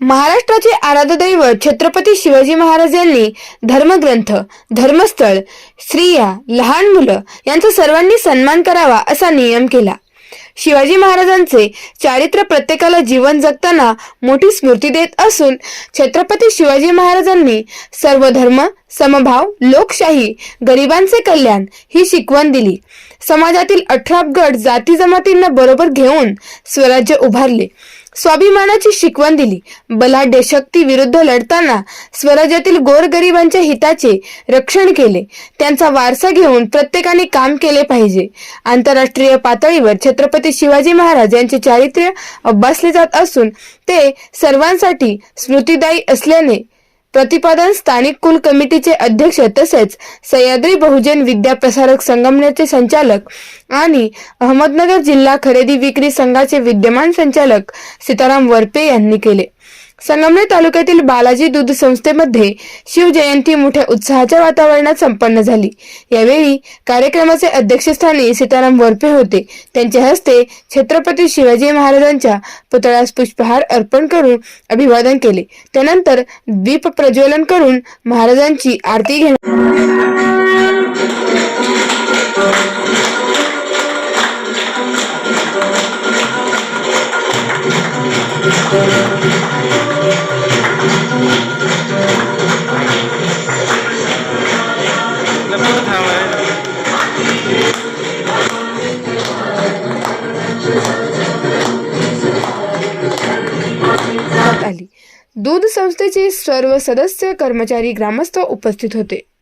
महाराष्ट्राचे आराधदैवत छत्रपती शिवाजी महाराज यांनी धर्मग्रंथ धर्मस्थळ स्त्रिया लहान मुलं यांचा सर्वांनी सन्मान करावा असा नियम केला. शिवाजी महाराजांचे चारित्र्य प्रत्येकाला जीवन जगताना मोठी स्मृती देत असून छत्रपती शिवाजी महाराजांनी सर्व धर्म समभाव लोकशाही गरिबांचे कल्याण ही शिकवण दिली. समाजातील अठरा गट जाती जमातींना बरोबर घेऊन स्वराज्य उभारले. स्वाभिमानाची शिकवण दिली. बलाढ्य शक्ती विरुद्ध लढताना स्वराज्यातील गोरगरिबांच्या हिताचे रक्षण केले. त्यांचा वारसा घेऊन प्रत्येकाने काम केले पाहिजे. आंतरराष्ट्रीय पातळीवर छत्रपती शिवाजी महाराज यांचे चारित्र्य अभ्यासले जात असून ते सर्वांसाठी स्मृतिदायी असल्याने प्रतिपादन स्थानिक कुल कमिटीचे अध्यक्ष तसेच सह्याद्री बहुजन विद्या प्रसारक संगमनेरचे संचालक आणि अहमदनगर जिल्हा खरेदी विक्री संघाचे विद्यमान संचालक सीताराम वरपे यांनी केले. संगमनेर तालुक्यातील बालाजी दूध संस्थेमध्ये शिवजयंती मोठ्या उत्साहाच्या वातावरणात संपन्न झाली. यावेळी कार्यक्रमाचे अध्यक्षस्थानी सीताराम वरपे होते. त्यांच्या हस्ते छत्रपती शिवाजी महाराजांच्या पुतळ्यास पुष्पहार अर्पण करून अभिवादन केले. त्यानंतर दीप प्रज्वलन करून महाराजांची आरती घेण्यात Thank you. आली. दूध संस्थेचे सर्व सदस्य कर्मचारी ग्रामस्थ उपस्थित होते.